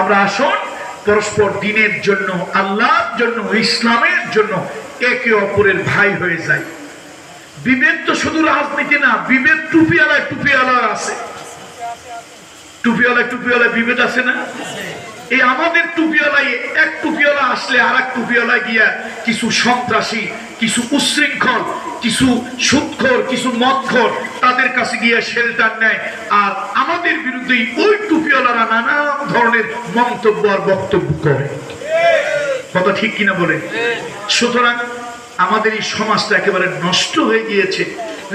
আমরা আসুন, পরস্পর দিনের জন্য, আল্লাহর জন্য, ইসলামের জন্য একে অপরের ভাই হয়ে যায় বিভেদ তো শুধু রাজনীতি না, বিভেদ টুপিওয়ালায় টুপিওয়ালার আছে। টুপিওয়ালায় টুপিওয়ালায় বিভেদ আছে না? এই আমাদের টুপিওয়ালায় এক টুপিওয়ালা আসলে আর এক টুপিওয়ালায় গিয়া কিছু সন্ত্রাসী, কিছু উচ্ছৃঙ্খল কিছু সুৎখর, কিছু মদখর তাদের কাছে গিয়ে শেল্টার নেয়। আর আমাদের বিরুদ্ধে ওই টুপিওয়ালারা নানান ধরনের মন্তব্য আর বক্তব্য করে। কথা ঠিক কিনা বলে? সুতরাং আমাদের এই সমাজটা একেবারে নষ্ট হয়ে গিয়েছে।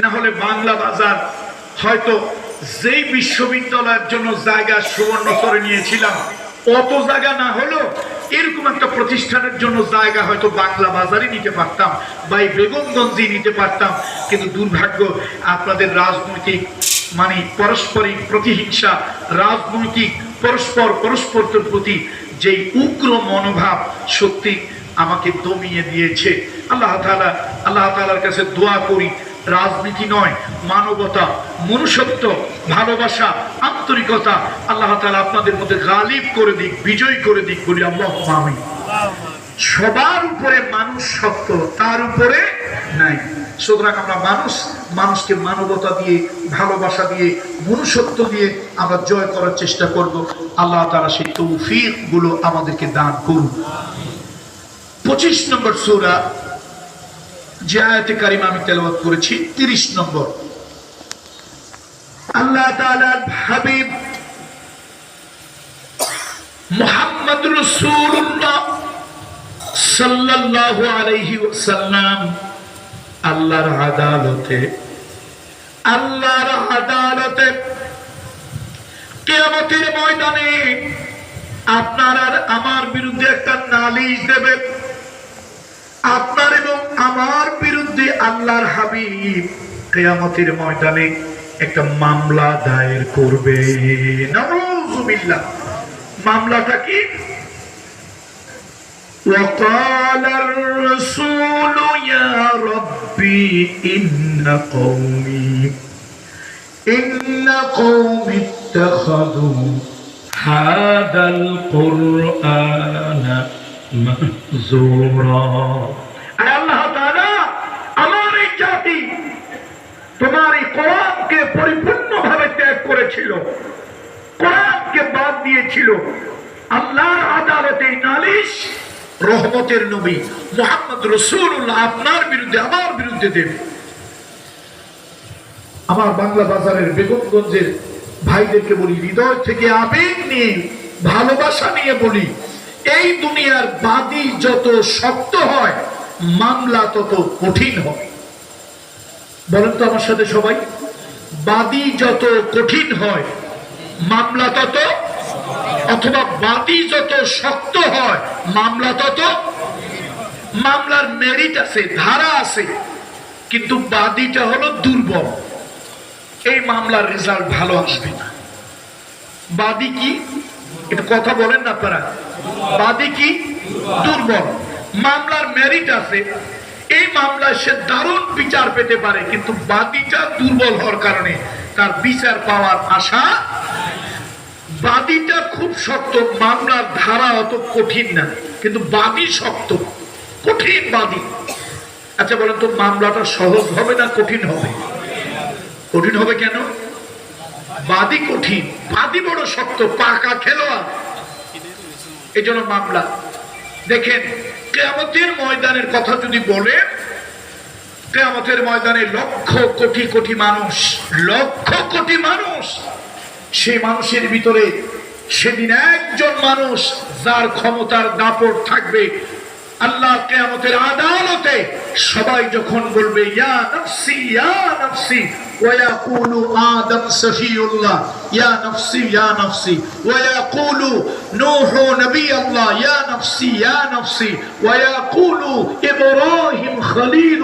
না হলে বাংলা বাজার হয়তো যেই বিশ্ববিদ্যালয়ের জন্য জায়গা সুবর্ণ করে নিয়েছিলাম অত জায়গা না হলো এরকম একটা প্রতিষ্ঠানের জন্য জায়গা হয়তো বাংলা বাজারে নিতে পারতাম বা এই বেগমগঞ্জে নিতে পারতাম। কিন্তু দুর্ভাগ্য, আপনাদের রাজনৈতিক মানে পারস্পরিক প্রতিহিংসা, রাজনৈতিক পরস্পর পরস্পরের প্রতি যেই উগ্র মনোভাব সত্যি আমাকে দমিয়ে দিয়েছে। আল্লাহ তালা আল্লাহ তালার কাছে দোয়া করি রাজনীতি নয়, মানবতা, মনুষ্যত্ব, ভালোবাসা, আন্তরিকতা। আল্লাহ তাআলা আপনাদের মধ্যে গালিব করে দিক, বিজয় করে দিক, বলি আল্লাহ আমি সবার উপরে মানুষ সত্য তার উপরে নাই। সুতরাং আমরা মানুষ, মানুষকে মানবতা দিয়ে, ভালোবাসা দিয়ে, মনুষ্যত্ব দিয়ে আমরা জয় করার চেষ্টা করব। আল্লাহ তারা সেই তৌফিকগুলো আমাদেরকে দান করুন। পঁচিশ নম্বর সূরা যে আয়াতে আমি করেছি, তিরিশ নম্বর। আল্লাহ হাবিব আল্লাহর আদালতে আল্লাহর আদালতে ময়দানে আপনার আর আমার বিরুদ্ধে একটা নালিশ দেবে আপনার এবং আমার বিরুদ্ধে আল্লাহর হাবিব কেয়ামতের ময়দানে একটা মামলা দায়ের করবে নাউযুবিল্লাহ মামলাটা কি وقال الرسول يا ربي إن قومي إن قومي اتخذوا هذا القرآن রহমতের নবী মোহাম্মদ রসুল্লাহ আপনার বিরুদ্ধে, আমার বিরুদ্ধে আমার বাংলা বাজারের বেগমগঞ্জের ভাইদেরকে বলি, হৃদয় থেকে আবেগ নিয়ে, ভালোবাসা নিয়ে বলি এই দুনিয়ার বাদী যত শক্ত হয়, মামলা তত কঠিন হয়। বলেন তো আমার সাথে সবাই, বাদী যত কঠিন হয়, মামলা তত, অথবা বাদী যত শক্ত হয়, মামলা তত, মামলার মেরিট আছে, ধারা আছে, কিন্তু বাদীটা হলো দুর্বল। এই মামলার রেজাল্ট ভালো আসবে না। বাদী কি? একটু কথা বলেন না আপনারা। বাদী কি? দুর্বল। মামলার মেরিট আছে। এই মামলায় সে দারুণ বিচার পেতে পারে, কিন্তু বাদীটা দুর্বল হওয়ার কারণে তার বিচার পাওয়ার আশা বাদীটা খুব শক্ত, মামলার ধারা অত কঠিন না, কিন্তু বাদী শক্ত, কঠিন বাদী। আচ্ছা বলেন তো, মামলাটা সহজ হবে না কঠিন হবে? কঠিন হবে কেন? বাদী কঠিন, বাদী বড় শক্ত, পাকা খেলোয়াড়। এই জন্য মামলা। দেখেন, কেয়ামতের ময়দানের কথা যদি বলে কেয়ামতের ময়দানে লক্ষ কোটি কোটি মানুষ, লক্ষ কোটি মানুষ, সেই মানুষের ভিতরে সেদিন একজন মানুষ যার ক্ষমতার দাপট থাকবে। আল্লাহ কেয়ামতের আদালতে সবাই যখন বলবে ইয়া নফসি ইয়া নফসি ويقول آدم سفي الله يا نفسي يا نفسي ويقول نوح نبي الله يا نفسي يا نفسي ويقول إبراهيم خليل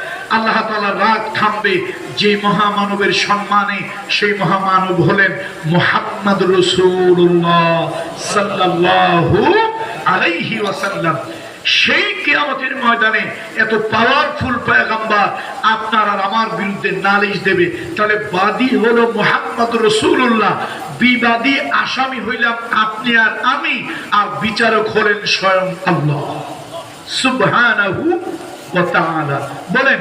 আল্লাহ তালা রাগ থামবে। যে মহামানবের সম্মানে সেই মহামানব হলেন মুহাম্মদ সাল্লাল্লাহু আলাইহি ওয়াসাল্লাম। সেই কিয়ামতের ময়দানে এত পাওয়ারফুল পয়গাম্বার আপনার আর আমার বিরুদ্ধে নালিশ দেবে। তাহলে বাদী হলো মোহাম্মদ রসুল্লাহ বিবাদী আসামি হইলাম আপনি আর আমি, আর বিচারক হলেন স্বয়ং আল্লাহ। সুবহানাহু বলেন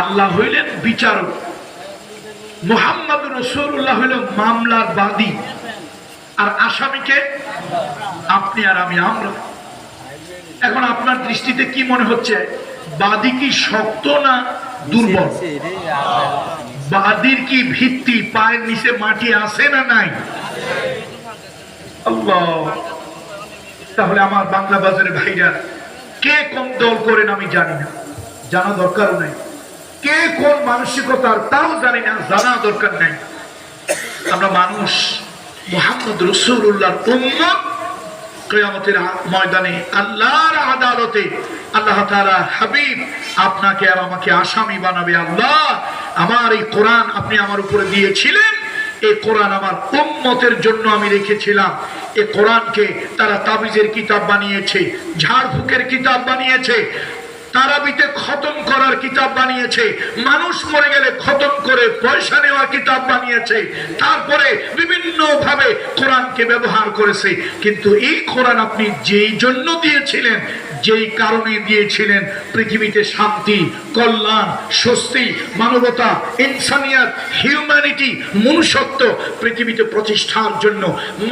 আল্লাহ হইলেন বিচারক। মোহাম্মদ রসুল্লাহ হইল মামলার বাদী আর আসামিকে আপনি আর আমি আমরা। এখন আপনার দৃষ্টিতে কি মনে হচ্ছে? বাদী কি শক্ত না দুর্বল? বাদীর কি ভিত্তি পায়ের নিচে মাটি আছে না নাই? আল্লাহ। তাহলে আমার বাংলা বাজারের ভাইরা কে কোন দল করেন আমি জানি না। জানা দরকার নাই। কে কোন মানসিকতার তাও জানি না, জানা দরকার নাই। আমরা মানুষ, মোহাম্মদ রসুল্লাহর উম্মত, কিয়ামতের ময়দানে আল্লাহর আদালতে আল্লাহ তাআলা হাবিব আপনাকে আর আমাকে আসামি বানাবে আল্লাহ। আমার এই কোরআন আপনি আমার উপরে দিয়েছিলেন। এই কোরআন আমার উম্মতের জন্য আমি রেখেছিলাম। এই কোরআনকে তারা তাবিজের কিতাব বানিয়েছে, ঝাড়ফুকের কিতাব বানিয়েছে, তারাবিতে খতম করার কিতাব বানিয়েছে, মানুষ মরে গেলে খতম করে পয়সা নেওয়ার কিতাব বানিয়েছে, তারপরে বিভিন্ন ভাবে কোরআনকে ব্যবহার করেছে। কিন্তু এই কোরআন আপনি যেই জন্য দিয়েছিলেন যেই কারণে দিয়েছিলেন পৃথিবীতে শান্তি, কল্যাণ, স্বস্তি, মানবতা, ইনসানিয়াত হিউম্যানিটি মনুষ্যত্ব পৃথিবীতে প্রতিষ্ঠার জন্য,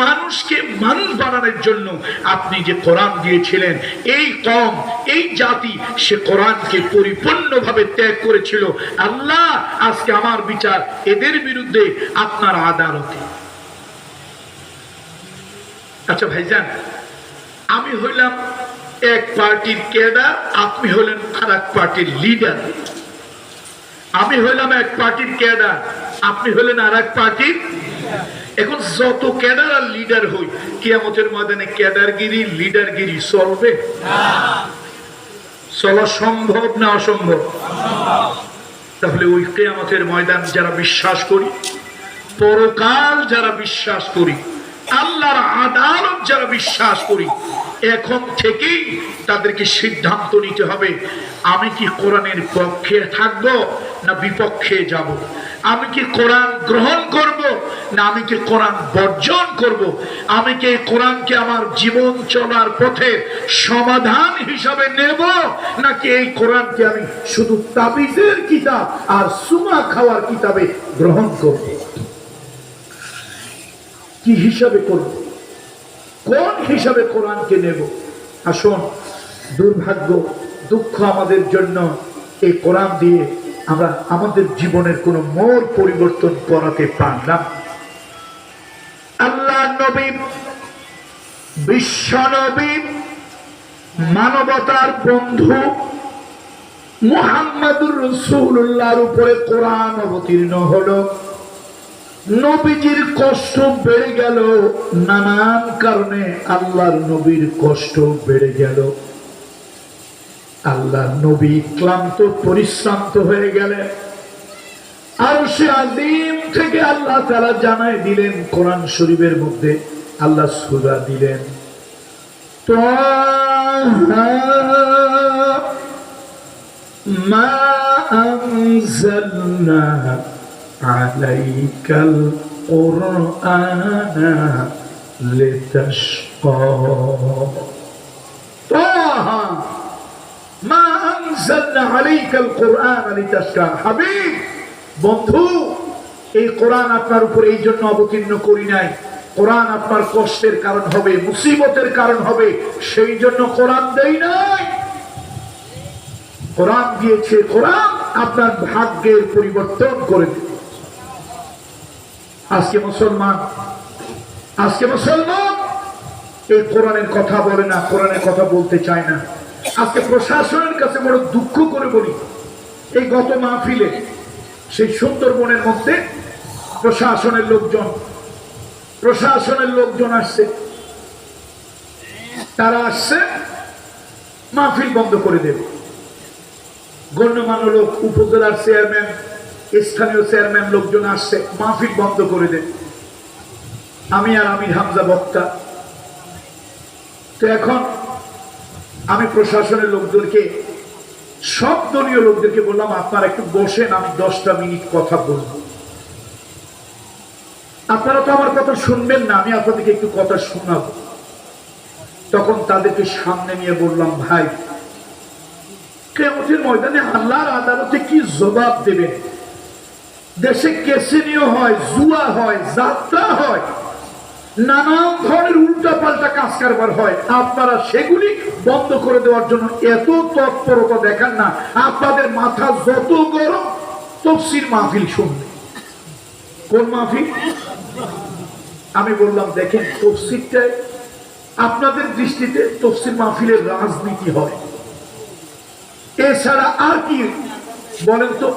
মানুষকে মানুষ বানানোর জন্য আপনি যে কোরআন দিয়েছিলেন, এই কম, এই জাতি সে কোরআনকে পরিপূর্ণভাবে ত্যাগ করেছিল। আল্লাহ, আজকে আমার বিচার এদের বিরুদ্ধে, আপনার আদালতে। আচ্ছা ভাইজান, আমি হইলাম এক পার্টির ক্যাডার আপনি হলেন আর এক পার্টির লিডার। আমি হইলাম এক পার্টির ক্যাডার আপনি হলেন আর এক পার্টির। এখন যত ক্যাডার আর লিডার হই, কিয়ামতের ময়দানে ক্যাডারগিরি লিডারগিরি চলবে? চলা সম্ভব না অসম্ভব? তাহলে ওই কেয়ামতের ময়দান যারা বিশ্বাস করি, পরকাল যারা বিশ্বাস করি, আল্লাহর আদালত যারা বিশ্বাস করি এখন থেকেই তাদেরকে সিদ্ধান্ত নিতে হবে, আমি কি কোরআনের পক্ষে থাকব না বিপক্ষে যাব? আমি কি কোরআন গ্রহণ করব না আমি কি কোরআন বর্জন করব? আমি কি এই কোরআনকে আমার জীবন চলার পথে সমাধান হিসাবে নেব? নাকি এই কোরআনকে আমি শুধু তাবিজের কিতাব আর সুমা খাওয়ার কিতাবে গ্রহণ করব? কি হিসাবে করব? কোন হিসাবে কোরআনকে নেব? আসুন দুর্ভাগ্য, দুঃখ আমাদের জন্য এই কোরআন দিয়ে আমরা আমাদের জীবনের কোনো মোড় পরিবর্তন করাতে পারলাম আল্লাহ নবী, বিশ্ব নবী, মানবতার বন্ধু মুহাম্মাদুর রসুল্লাহর উপরে কোরআন অবতীর্ণ হলো। নবীজির কষ্ট বেড়ে গেল। নানান কারণে আল্লাহর নবীর কষ্ট বেড়ে গেল। আল্লাহ নবী ক্লান্ত, পরিশ্রান্ত হয়ে গেলেন। আর সে আদিম থেকে আল্লাহ তারা জানায় দিলেন কোরআন শরীফের মধ্যে। আল্লাহ সুদা দিলেন। মা عليك القرآن لتشقى طه ما أنزلنا عليك القرآن لتشقى হাবিব বন্ধু এই কোরআন আপনার উপর এই জন্য অবতীর্ণ করি নাই কোরআন আপনার কষ্টের কারণ হবে মুসিবতের কারণ হবে সেই জন্য কোরআন দেই নাই কোরআন দিয়েছে কোরআন আপনার ভাগ্যের পরিবর্তন করে দেবে আজকে মুসলমান আজকে মুসলমান? এই কোরআনের কথা বলে না, কোরআনের কথা বলতে চায় না। আজকে প্রশাসনের কাছে বড় দুঃখ করে বলি, এই গত মাহফিলে সেই সুন্দরবনের মধ্যে প্রশাসনের লোকজন প্রশাসনের লোকজন আসছে। তারা আসছে, মাহফিল বন্ধ করে দেবে। গণ্যমান্য লোক, উপজেলার চেয়ারম্যান স্থানীয় চেয়ারম্যান লোকজন আসছে, মাহফিল বন্ধ করে দেবে আমি আর আমির হামজা বক্তা। তো এখন আমি প্রশাসনের লোকদেরকে সব দলীয় লোকদেরকে বললাম, আপনারা একটু বসেন, আমি দশটা মিনিট কথা বলব। আপনারা তো আমার কথা শুনবেন না, আমি আপনাদেরকে একটু কথা শোনাব। তখন তাদেরকে সামনে নিয়ে বললাম, ভাই কেমতের ময়দানে আল্লাহর আদালতে কি জবাব দেবেন? দেশে কেসিনিও হয়, জুয়া হয়, যাত্রা হয়, নানান ধরনের উল্টা পাল্টা কাজ কারবার হয়। আপনারা সেগুলি বন্ধ করে দেওয়ার জন্য এত তৎপরতা দেখান না। আপনাদের মাথা যত গরম, তফসির মাহফিল শুনবে। কোন মাহফিল? আমি বললাম, দেখেন তফসিরটায় আপনাদের দৃষ্টিতে তফসির মাহফিলের রাজনীতি হয়। এছাড়া আর কি বলেন তো?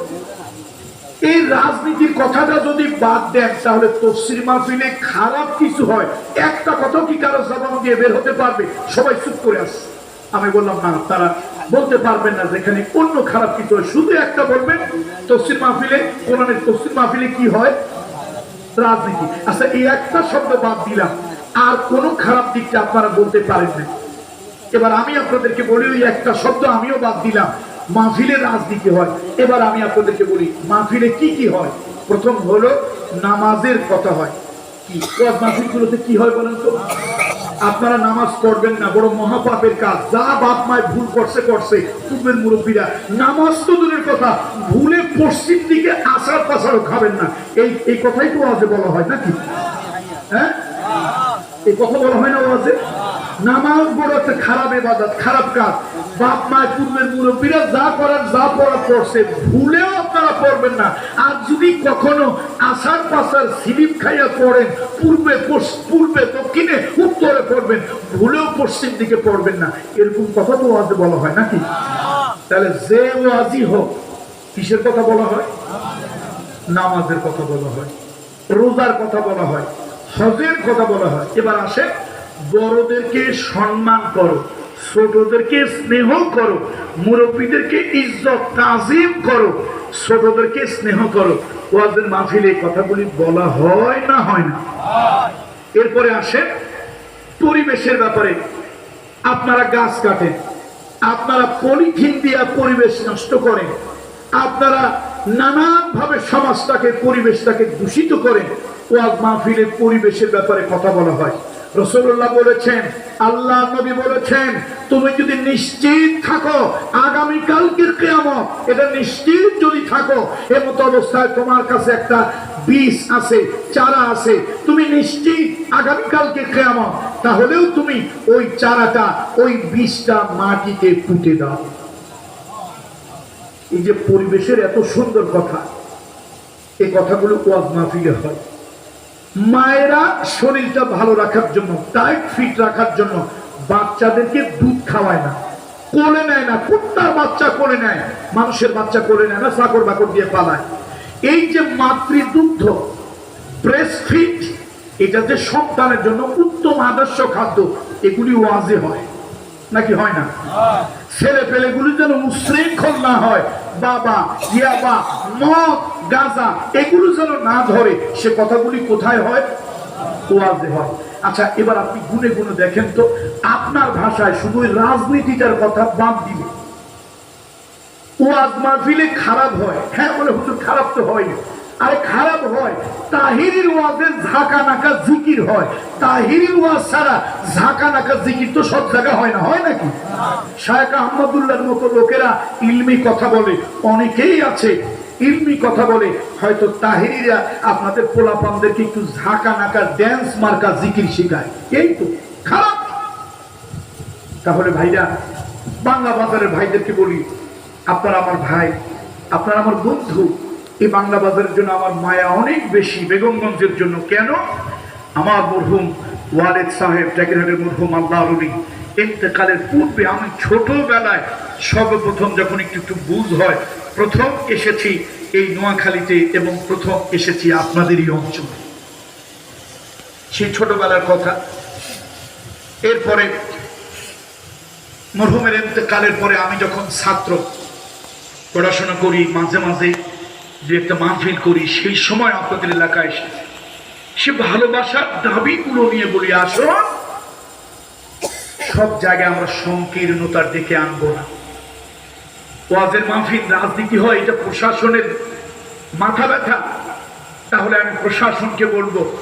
এই রাজনীতির কথাটা যদি বাদ দেন, তাহলে তফসির মাহফিলে খারাপ কিছু হয়। একটা কথা কি কারও জবান দিয়ে বের হতে পারবে? সবাই চুপ করে আসছে আমি বললাম, না, তারা বলতে পারবেন না যেখানে অন্য খারাপ কিছু হয়। শুধু একটা বলবেন, তফসির মাহফিলে, কোরআনের তফসির মাহফিলে কি হয়? রাজনীতি। আচ্ছা এই একটা শব্দ বাদ দিলাম। আর কোন খারাপ দিকটা আপনারা বলতে পারেন না। এবার আমি আপনাদেরকে বলি, ওই একটা শব্দ আমিও বাদ দিলাম। মাহফিলে রাজনীতি হয়। এবার আমি আপনাদেরকে বলি, মাহফিলে কি কি হয়? প্রথম হলো নামাজের কথা হয়। কি? মাহফিলগুলোতে কি হয় বলেন তো? আপনারা নামাজ পড়বেন না বড় মহাপাপের কাজ। যা বাপ মায় ভুল করছে করছে। পূর্বের মুরব্বীরা, নামাজ তো দূরের কথা। ভুলে পশ্চিম দিকে আসার পাশারও খাবেন না। এই এই কথাই তো আজে বলা হয় নাকি? হ্যাঁ? এই কথা বলা হয় না ওয়াজে? নামাজ বড় একটা খারাপ এবাদত খারাপ কাজ। বাপ মায় পূর্বের মুরব্বীরা যা করার যা পড়া পড়ছে, ভুলেও আপনারা পড়বেন না। আর যদি কখনো আসার পাশার স্লিপ খাইয়া পড়েন, পূর্বে পূর্বে দক্ষিণে উত্তরে পড়বেন, ভুলেও পশ্চিম দিকে পড়বেন না। এরকম কথা তো ওয়াজে বলা হয় নাকি? তাহলে যে ওয়াজি হোক, কিসের কথা বলা হয়? নামাজের কথা বলা হয়, রোজার কথা বলা হয়, হজের কথা বলা হয়। এবার আসে বড়দেরকে সম্মান করো, ছোটদেরকে স্নেহ করো, মুরব্বীদেরকে ইজ্জত, তাজিম করো, ছোটদেরকে স্নেহ করো। ওয়াজের মাহফিলে কথাগুলি বলা হয় না হয় না? এরপরে আসে পরিবেশের ব্যাপারে। আপনারা গাছ কাটেন, আপনারা পলিথিন দিয়া পরিবেশ নষ্ট করেন, আপনারা নানান ভাবে সমাজটাকে, পরিবেশটাকে দূষিত করেন, ওয়াজ মাহফিলের পরিবেশের ব্যাপারে কথা বলা হয়। রসুল্লাহ বলেছেন, আল্লাহ নবী বলেছেন, তুমি যদি নিশ্চিত থাকো, আগামী কালকের কেয়ামত, এটা নিশ্চিত যদি থাকো, এমত অবস্থায় তোমার কাছে একটা বীজ আছে, চারা আছে, তুমি নিশ্চিত আগামীকালকে কেয়ামত, তাহলেও তুমি ওই চারাটা, ওই বীজটা মাটিতে পুঁতে দাও। এই যে পরিবেশের এত সুন্দর কথা, এই কথাগুলো ওয়াজ মাহফিলে হয়। মায়েরা শরীরটা ভালো রাখার জন্য টাইট ফিট রাখার জন্য বাচ্চাদেরকে দুধ খাওয়ায় না, কোলে নেয় না, কুত্তার বাচ্চা কোলে নেয়, মানুষের বাচ্চা কোলে নেয় না, চাকর বাকর দিয়ে পালায়। এই যে মাতৃদুগ্ধ ব্রেস্ট ফিট এটা যে সন্তানের জন্য উত্তম আদর্শ খাদ্য, এগুলি ওয়াজে হয়, নাকি হয় না? ছেলে পেলেগুলি যেন উশৃঙ্খল না হয়। বাবা ইয়াবা মদ, গাঁজা, এগুলো যেন না ধরে। সে কথাগুলি কোথায় হয়? ওয়াজে হয়। আচ্ছা এবার আপনি গুনে গুনে দেখেন তো, আপনার ভাষায় শুধু রাজনীতিটার কথা বাদ দিলে। ওয়াজ মাহফিলে খারাপ হয়। হ্যাঁ বলে হুজুর, খারাপ তো হয় আরে খারাপ হয়, তাহিরির ওয়াজে ঝাঁকা নাকা জিকির হয়। তাহিরির ওয়াজ ছাড়া ঝাঁকা নাকা জিকির তো সব জায়গা হয় না, হয় নাকি? শায়েখ আহমদুল্লাহর মতো লোকেরা ইলমি কথা বলে, অনেকেই আছে ইলমি কথা বলে। হয়তো তাহিরিরা আপনাদের পোলাপানদেরকে একটু ঝাঁকা নাকা ড্যান্স মার্কা জিকির শেখায়। এই তো, খারাপ। তাহলে ভাইরা, বাংলা বাজারের ভাইদেরকে বলি, আপনারা আমার ভাই, আপনারা আমার বন্ধু এই বাংলা বাজারের জন্য আমার মায়া অনেক বেশি। বেগমগঞ্জের জন্য কেন? আমার মরহুম ওয়ালেদ সাহেব ট্যাকেরহাটের মরহুম আল্লাহ রবি ইন্তেকালের পূর্বে আমি ছোটবেলায় সর্বপ্রথম যখন একটু একটু বুঝ হয়, প্রথম এসেছি এই নোয়াখালীতে এবং প্রথম এসেছি আপনাদেরই অঞ্চলে। সেই ছোটবেলার কথা। এরপরে মরহুমের কালের পরে আমি যখন ছাত্র, পড়াশোনা করি, মাঝে মাঝে যে একটা মাহফিল করি, সেই সময় আপনাদের এলাকায় এসে সে ভালোবাসার দাবি দাবিগুলো নিয়ে বলি, আসো। সব জায়গায় আমরা সংকীর্ণতার দিকে আনব না। ওয়াজের মাহফিল, রাজনীতি হয়, এটা প্রশাসনের মাথা ব্যথা। তাহলে আমি প্রশাসনকে বলব,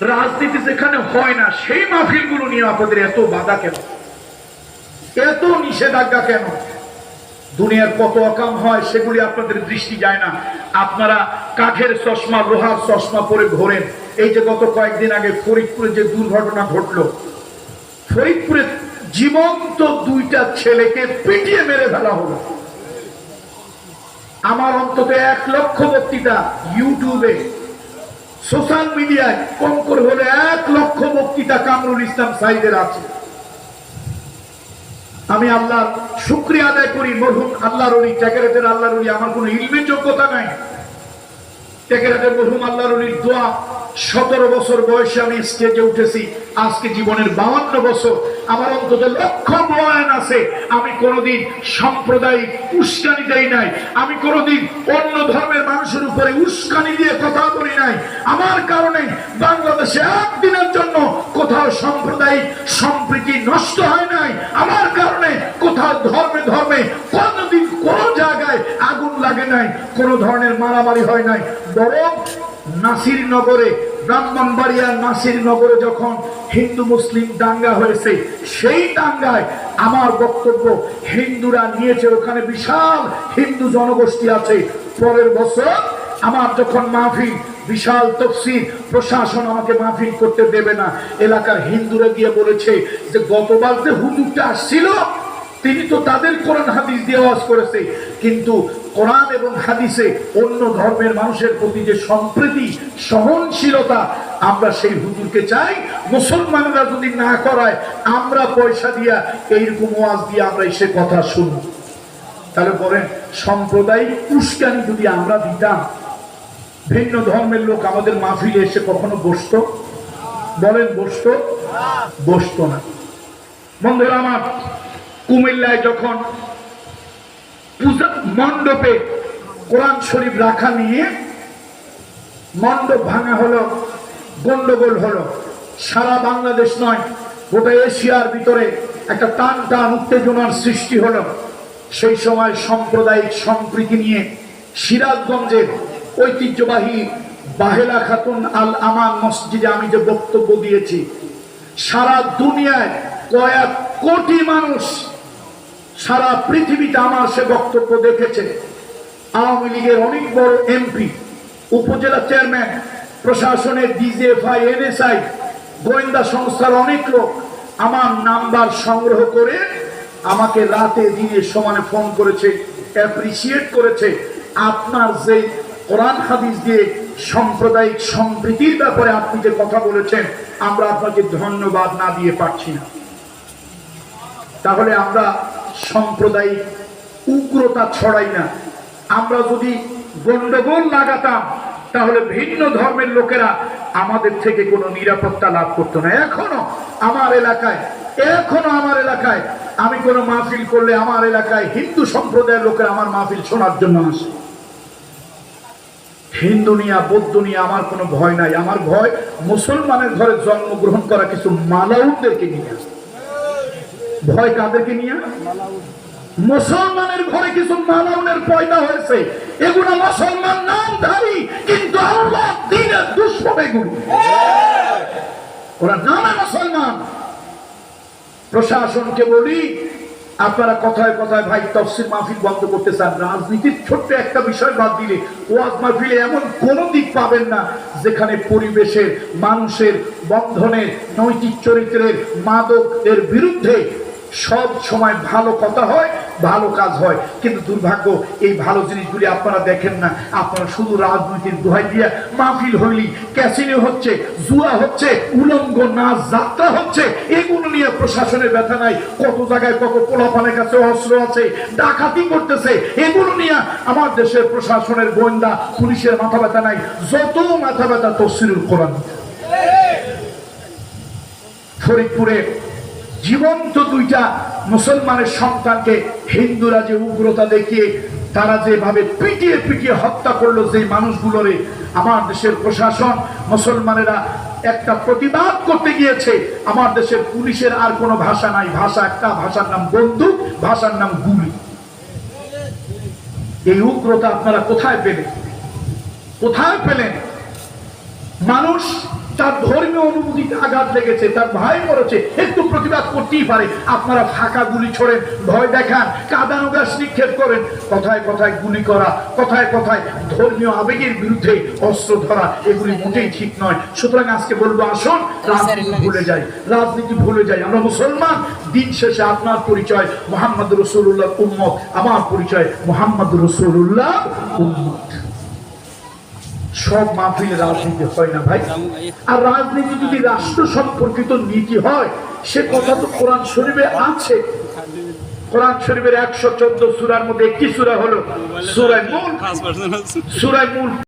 রাজনীতি যেখানে হয় না, সেই মাহফিলগুলো নিয়ে আপনাদের এত বাধা কেন? এত নিষেধাজ্ঞা কেন? দুনিয়ার কত অকাম হয়, সেগুলি আপনাদের দৃষ্টি যায় না। আপনারা কাঠের চশমা, লোহার চশমা পরে ঘোরেন। এই যে গত কয়েকদিন আগে ফরিদপুরে যে দুর্ঘটনা ঘটলো ফরিদপুরে জীবন্ত দুইটা ছেলেকে পিটিয়ে মেরে ফেলা হলো। আমার অন্তত এক লক্ষ বক্তৃতা ইউটিউবে, সোশ্যাল মিডিয়ায় কম করে হলে এক লক্ষ বক্তৃতা কামরুল ইসলাম সাইদের আছে। আমি আল্লাহর শুক্রিয়া আদায় করি, মরহুম আল্লাহর উনি ট্যাকেরাতের আল্লাহর উনি আমার কোনো ইলমের যোগ্যতা নাই। ট্যাকেরাতের মরহুম আল্লাহর উনির দোয়া সতেরো বছর বয়সে আমি স্টেজে উঠেছি। আজকে জীবনের বাউন্ন বছর। আমার অন্তত লক্ষ বয়ান আছে। আমি কোনোদিন সাম্প্রদায়িক উস্কানি দেই নাই। আমি কোনোদিন অন্য ধর্মের মানুষের উপরে উস্কানি দিয়ে কথা বলি নাই। আমার কারণে বাংলাদেশে একদিনের জন্য কোথাও সাম্প্রদায়িক সম্প্রীতি নষ্ট হয় নাই। আমার কারণে কোথাও ধর্মে ধর্মে কোনোদিন কোন জায়গায় আগুন লাগে নাই। কোনো ধরনের মারামারি হয় নাই। বরং নাসির নগরে ব্রাহ্মণবাড়িয়ার নাসির নগরে যখন হিন্দু মুসলিম দাঙ্গা হয়েছে, সেই দাঙ্গায় আমার বক্তব্য হিন্দুরা নিয়েছে। ওখানে বিশাল হিন্দু জনগোষ্ঠী আছে। পরের বছর আমার যখন মাহফিল, বিশাল তফসিল, প্রশাসন আমাকে মাহফিল করতে দেবে না। এলাকার হিন্দুরা গিয়ে বলেছে যে, গতবার যে হুজুরটা আসছিল তিনি তো তাদের কোরআন হাদিস দিয়ে আওয়াজ করেছে, কিন্তু কোরআন এবং হাদিসে অন্য ধর্মের মানুষের প্রতি যে সম্প্রীতি, সহনশীলতা, আমরা সেই হুজুরকে চাই, মুসলমানরা যদি না করায়, আমরা পয়সা দিয়া এইরকম ওয়াজ দিয়ে আমরা এসে কথা শুনব। তাহলে বলেন, সাম্প্রদায়িক উস্কানি যদি আমরা দিতাম, ভিন্ন ধর্মের লোক আমাদের মাহফিলে এসে কখনো বসত? বলেন, বসত? বসতো না। বন্ধুরা আমার কুমিল্লায় যখন পূজা মণ্ডপে কোরআন শরীফ রাখা নিয়ে মণ্ডপ ভাঙা হলো, গন্ডগোল হলো, সারা বাংলাদেশ নয়, গোটা এশিয়ার ভিতরে একটা টান টান উত্তেজনার সৃষ্টি হলো। সেই সময় সাম্প্রদায়িক সম্প্রীতি নিয়ে সিরাজগঞ্জের ঐতিহ্যবাহী বাহেলা খাতুন আল আমান মসজিদে আমি যে বক্তব্য দিয়েছি, সারা দুনিয়ায় কয়েক কোটি মানুষ সারা পৃথিবীতে আমার সে বক্তব্য দেখেছে। আওয়ামী লীগের অনেক বড় এমপি, উপজেলা চেয়ারম্যান, প্রশাসনের ডিজিএফআই, এনএসআই, গোয়েন্দা সংস্থার অনেক লোক আমার নাম্বার সংগ্রহ করে আমাকে রাতে দিনে সমানে ফোন করেছে অ্যাপ্রিসিয়েট করেছে। আপনার যে কোরআন হাদিস দিয়ে সাম্প্রদায়িক সম্প্রীতির ব্যাপারে আপনি যে কথা বলেছেন, আমরা আপনাকে ধন্যবাদ না দিয়ে পারছি না। তাহলে আমরা সাম্প্রদায়িক উগ্রতা ছড়াই না। আমরা যদি গন্ডগোল লাগাতাম, তাহলে ভিন্ন ধর্মের লোকেরা আমাদের থেকে কোনো নিরাপত্তা লাভ করতো না। এখনও আমার এলাকায়, এখনও আমার এলাকায় আমি কোনো মাহফিল করলে আমার এলাকায় হিন্দু সম্প্রদায়ের লোকেরা আমার মাহফিল শোনার জন্য আসে। হিন্দু নিয়া, বৌদ্ধ নিয়ে আমার কোনো ভয় নাই। আমার ভয় মুসলমানের ঘরে জন্মগ্রহণ করা কিছু মালাউনদেরকে নিয়ে ভয় কাদেরকে নিয়ে? মুসলমানের ঘরে কিছু মালাউনের পয়দা হয়েছে। এগুলো মুসলমান নামধারী, কিন্তু আল্লাহ দিনের দুশ্মন ওরা নামে মুসলমান। প্রশাসনকে বলি, আপনারা কথায় কথায় ভাই তফসিল মাহফিল বন্ধ করতে চান, রাজনীতির ছোট্ট একটা বিষয় বাদ দিলে ওয়াজ মাহফিলে এমন কোন দিক পাবেন না যেখানে পরিবেশের, মানুষের বন্ধনের, নৈতিক চরিত্রের মাদক এর বিরুদ্ধে সব সময় ভালো কথা হয়, ভালো কাজ হয়। কিন্তু দুর্ভাগ্য, এই ভালো জিনিসগুলি আপনারা দেখেন না। আপনারা শুধু রাজনীতির দোহাই দিয়ে মাহফিল হইলি, ক্যাসিনো হচ্ছে, জুয়া হচ্ছে, উলঙ্গ নাচ যাত্রা হচ্ছে, এগুলো নিয়ে প্রশাসনের ব্যথা নাই। কত জায়গায় কত পোলাপানের কাছে অস্ত্র আছে, ডাকাতি করতেছে, এগুলো নিয়ে আমার দেশের প্রশাসনের গোয়েন্দা, পুলিশের মাথা ব্যথা নাই। যত মাথা ব্যথা তসিরুল কোরআন। ফরিদপুরে জীবন্ত দুইটা মুসলমানের সন্তানকে হিন্দুরা যে উগ্রতা দেখিয়ে তারা যেভাবে পিটিয়ে পিটিয়ে হত্যা করল যে মানুষগুলোরে, আমার দেশের প্রশাসন, মুসলমানেরা একটা প্রতিবাদ করতে গিয়েছে, আমার দেশের পুলিশের আর কোনো ভাষা নাই, ভাষা একটা, ভাষার নাম বন্দুক, ভাষার নাম গুলি। এই উগ্রতা আপনারা কোথায় পেলেন? কোথায় পেলেন? মানুষ তার ধর্মীয় অনুভূতিতে আঘাত লেগেছে, তার ভাই মরেছে, একটু প্রতিবাদ করতেই পারে। আপনারা ফাঁকা গুলি ছোড়েন, ভয় দেখান কাদানো গাছ নিক্ষেপ করেন। কথায় কথায় গুলি করা, কথায় কথায় ধর্মীয় আবেগের বিরুদ্ধে অস্ত্র ধরা, এগুলি মোটেই ঠিক নয়। সুতরাং আজকে বলব, আসুন, রাজনীতি ভুলে যাই, রাজনীতি ভুলে যাই। আমরা মুসলমান, দিন শেষে আপনার পরিচয়, মোহাম্মদ রসুল্লাহ উম্মত, আমার পরিচয়, মোহাম্মদ রসুল্লাহ উম্মত। সব মাহফিলে রাজনীতি হয় না ভাই। আর রাজনীতি যদি রাষ্ট্র সম্পর্কিত নীতি হয়, সে কথা তো কোরআন শরীফে আছে। কোরআন শরীফের একশো চোদ্দ সুরার মধ্যে একটি সুরা হলো সুরায় মূল। সুরায় মূল